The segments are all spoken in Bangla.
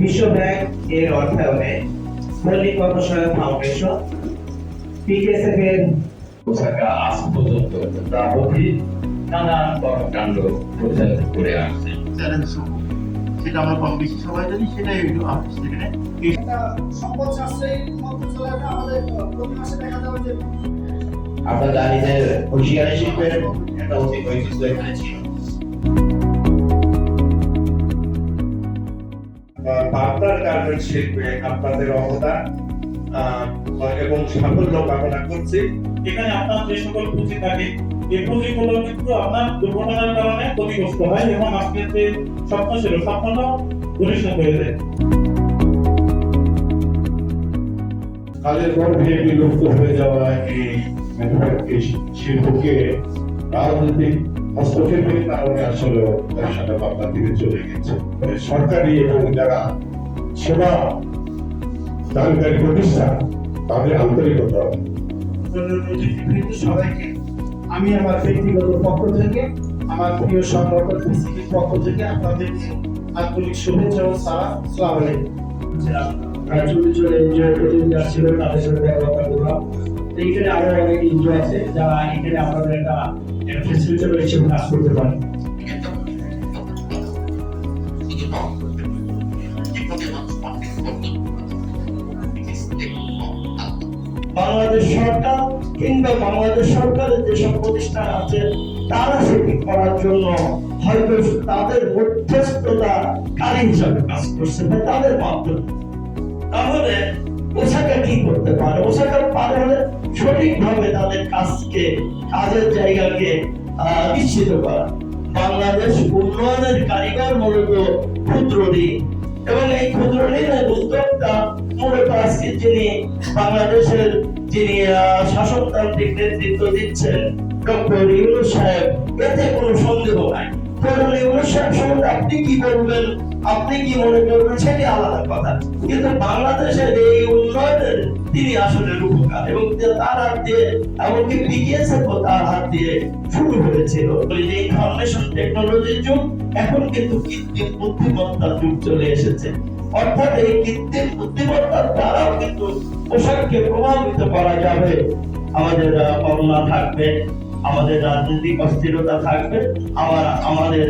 বিশ্ব ব্যাংক এর অর্থায়নে পল্লী কর্মসহায়ক ফাউন্ডেশন পিকেএসএফ এর ওসাকা আজ পর্যন্ত নানান কর্মকাণ্ড পরিচালিত করে আসছে। সেটা আমরা কম বেশি সবাই জানি সেটাই আমাদের সেখানে। সম্পদ সাশ্রয়ী মধ্যে চলে আসে আমাদের প্রতি মাসে দেখা যাবে যে জানি যে হুঁশিয়ারি শিল্পের একটা অতি ঐতিহ্য এখানে ছিল। পাবনার গার্মেন্টস শিল্পে আপনাদের অবদান এবং সাফল্য কামনা করছি। এখানে আপনার যে সকল পুঁজি থাকে এই পুঁজিগুলো কিন্তু আপনার দুর্ঘটনার কারণে ক্ষতিগ্রস্ত হয় এবং আজকের যে স্বপ্ন ছিল ঘনিষ্ঠ হয়ে যায়। কালের গর্ভে বিলুপ্ত হয়ে যাওয়া এই শিল্পকে রাজনৈতিক হস্তক্ষেপের কারণে আসলে ব্যবসাটা পাবনার দিকে চলে গেছে। মানে সরকারি এবং যারা সেবা দানকারী প্রতিষ্ঠান তাদের আন্তরিকতা। সবাইকে আমি আমার ব্যক্তিগত পক্ষ থেকে আমার প্রিয় সংগঠন বিসিবির পক্ষ থেকে আপনাদেরকে আন্তরিক শুভেচ্ছা ও সালাম সালাম আলাইকুম। চলে চলে এনজয় করতে যাচ্ছিল তাদের সাথে এখানে আরও অনেক এনজয় আছে যারা এখানে আমাদের একটা ফেসিলিটেটর হিসেবে কাজ করতে পারে। বাংলাদেশ সরকার কিংবা বাংলাদেশ সরকারের যেসব প্রতিষ্ঠান আছে, তারা সেটি করার জন্য হয়তো তাদের মধ্যস্থতা কারী হিসাবে কাজ করছে তাদের মাধ্যমে। তাহলে ওসাকা কি করতে পারে? ওসাকা পারে হলে সঠিকভাবে তাদের কাজকে, কাজের জায়গাকে নিশ্চিত করা। বাংলাদেশ উন্নয়নের কারিগর মূলত ক্ষুদ্র ঋণ। এবং এই ক্ষুদ্র ঋণের উদ্যোক্তা মূলত আজকে যিনি বাংলাদেশের যিনি শাসনতান্ত্রিক নেতৃত্ব দিচ্ছেন, ডক্টর ইউনুস সাহেব, এতে কোনো সন্দেহ নাই। ইউনুস সাহেব সম্বন্ধে আপনি কি বলবেন? আপনি কি মনে করবেন? সেটি আলাদা কথা। কিন্তু বাংলাদেশের এই উন্নয়নের তিনি আসলে রূপকার এবং তার হাত দিয়ে, এমনকি বিকেএসএফ তার হাত দিয়ে শুরু হয়েছিল। এই ইনফরমেশন টেকনোলজির যুগ, এখন কিন্তু কৃত্রিম বুদ্ধিমত্তার যুগ চলে এসেছে। অর্থাৎ এই কৃত্রিম বুদ্ধিমত্তার দ্বারাও কিন্তু পোশাককে প্রভাবিত করা যাবে। আমাদের করোনা থাকবে। আমাদের রাজনৈতিক অস্থিরতা থাকবে আমার আমাদের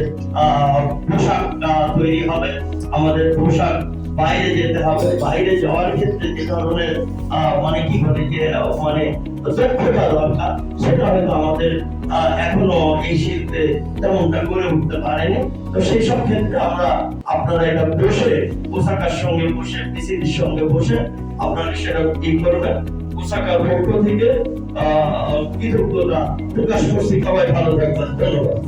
পোশাক তৈরি হবে, আমাদের পোশাক বাইরে যেতে হবে। বাইরে যাওয়ার ক্ষেত্রে যে ধরনের মানে কি বলে যে মানে দক্ষতা দরকার, সেটা হয়তো আমাদের এখনও এই শিল্পে তেমনটা করে উঠতে পারেনি। তো সেই সব ক্ষেত্রে আমরা আপনারা এটা বসে পোশাকার সঙ্গে বসে পিসিবির সঙ্গে বসে আপনারা সেটা কি করবেন? পোশাকার পক্ষ থেকে কৃতজ্ঞতা প্রকাশ করছি। সবাই ভালো থাকবেন। ধন্যবাদ।